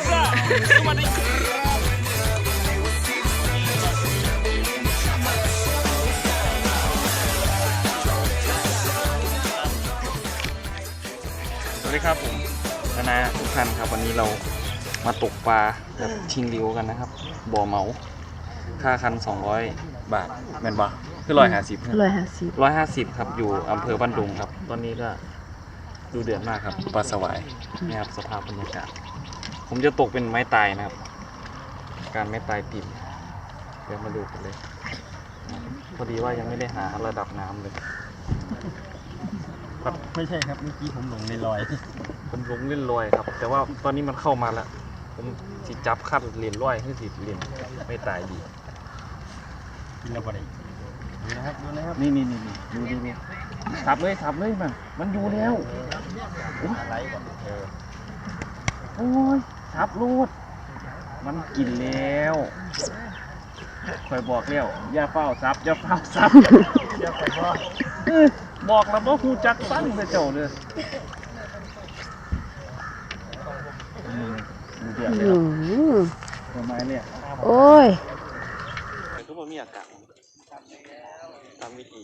Ibra, cuma di สวัสดีครับผมคณะทุกท่านครับ วันนี้เรามาตกปลาแบบชิงริวกันนะครับ บ่อเหมา ค่าคัน 200 บาทแม่นบ่คือร้อยห้าสิบร้อยห้าสิบร้อยห้าสิบครับอยู่อำเภอบ้านดุงครับ ตอนนี้ก็ดูเดือดมากครับปลาสวายนี่ครับสภาพบรรยากาศ ผมจะตกเป็นไม้ตายนะครับ การไม้ตายปิ่มเดี๋ยวมาดูกันเลย พอดีว่ายังไม่ได้หาระดับน้ำเลยไม่ใช่ครับเมื่อกี้ผมหลงในรอย ผมลงเล่นลอยครับ แต่ว่าตอนนี้มันเข้ามาแล้ว ผมสิจับคัดเหรียญลอยให้สิเหรียญไม่ตายดีกินแล้วบ่ได้ดูนะครับดูนะครับนี่นี่นี่นี่ดูดีนี่ทับเลยทับเลยมันมันอยู่แล้วอะไรก่อนเออโอ้ย ทับรูด มันกินแล้วคอยบอกแล้วอย่าเฝ้าซับอย่าเฝ้าซับเดี๋ยวไปบ่เออบอกแล้วว่าครูจักสั้นไปเจ้าเลยอืมดูเดือดเลยอืครับมทำไมเนี่ยโอ้ยทุกคนมีอากาศตามวิธี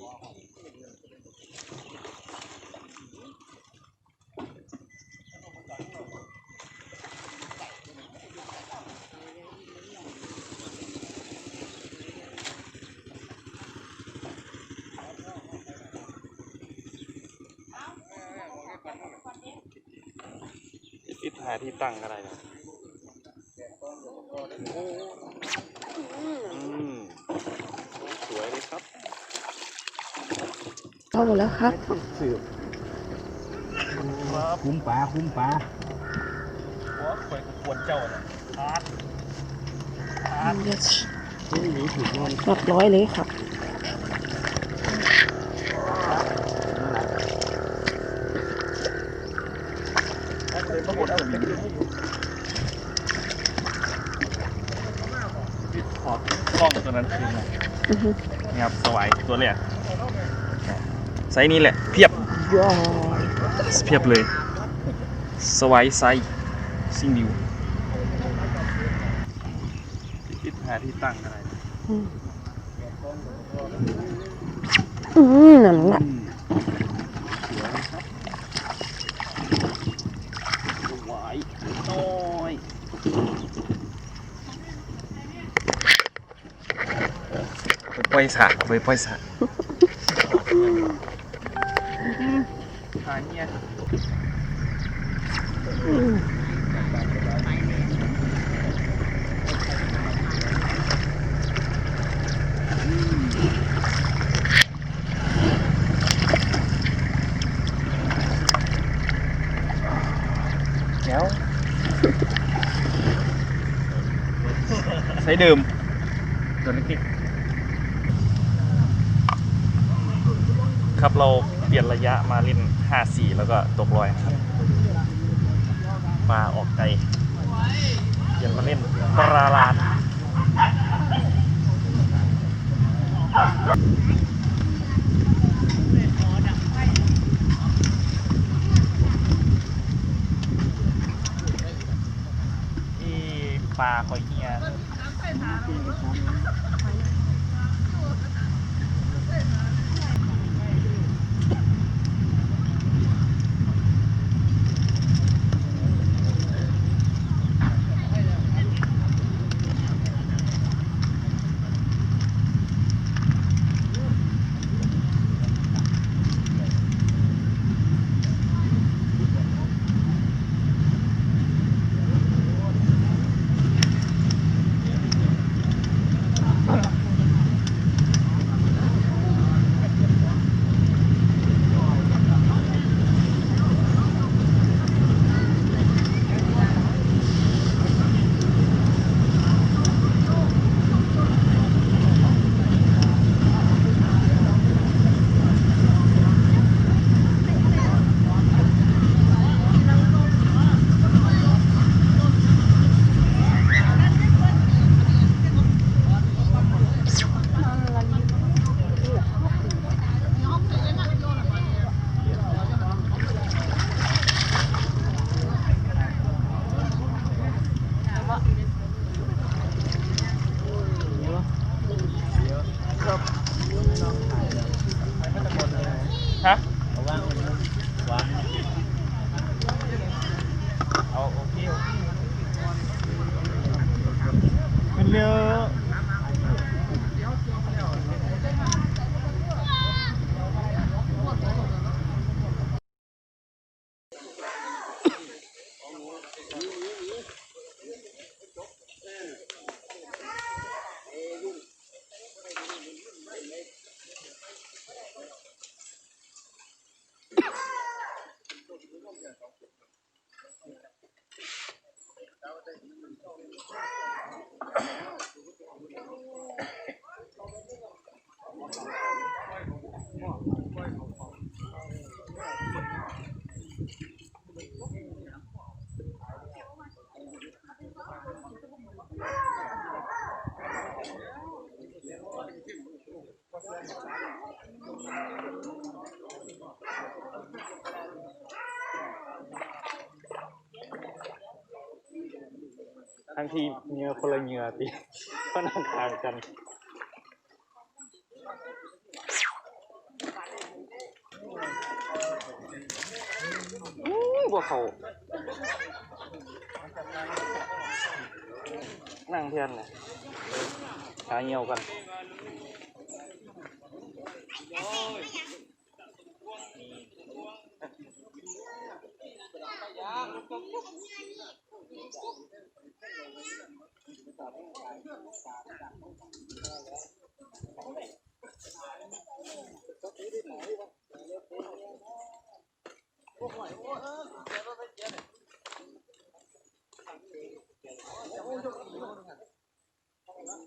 หาที่ตั้งก็ได้นะอืมสวยเลยครับเข้าหมดแล้วครับสืบคุ้มปลาคุ้มปลาว่าคอยควรเจ้าน่ะพาด yes ที่นี่ถูกนอนหลักร้อยเลยครับ เลยปรากฏเอาเป็นขอ กล้องตัวนั้นคืนหน่อยอือฮึนี่ครับสวายตัวแรกไซส์นี้แหละ เพียบย้อยเพียบเลย สวายไซส์ซิงดิวคิดหาที่ตั้งอะไรอืมอืมนั่นแหละ สวยครับสวายน้อย ไปปล่อยสระไปปล่อยสระหาเนี่ย แล้วใช้เดิมตัวเล็กๆ ครับ เราเปลี่ยนระยะมาเล่น5-4 แล้วก็ตกลอยนะครับปลาออกไกลเปลี่ยนมาเล่นปลาลานที่ปลาคอยเฮีย วาเอาโอเคมันเยอะ ทั้งทีเงือคนละเงือตีก็นั่งทางกัน อู้บ่เขา นั่งเทียนเลยขาเหี่ยวกัน Ôi. Buang ni, buang. Berapa ya?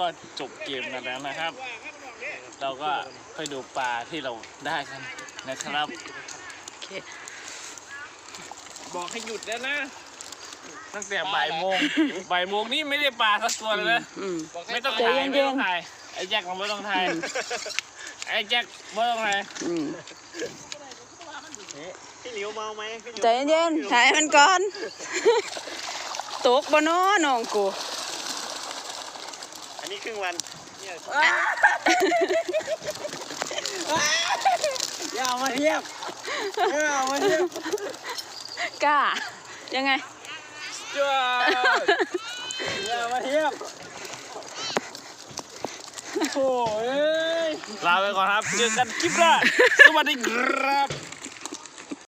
ก็จบเกมกันแล้วนะครับ เราก็ไปดูปลาที่เราได้กันนะครับ บอกให้หยุดแล้วนะ ตั้งแต่บ่ายโมงบ่ายโมงนี่ไม่ได้ปลาสักตัวเลยนะอืมไม่ต้องถ่ายใจเย็นๆไม่ต้องถ่ายไอ้แจ็คเราไม่ต้องถ่ายไอ้แจ็คไม่ต้องถ่ายอืมพี่หลิวเมาไหมพี่หลิวใจเย็นๆถ่ายมันก่อน ตกบ่เนาะน้องกูอั นนี้ครึ่งวันเนี่ยอย่ามาเทียบอย่ามาเทียบกล้า ยังไงจ้าอย่ามาเทียบโอ้ยลาไปก่อนครับ เจอกันคลิปหน้าสวัสดีครับ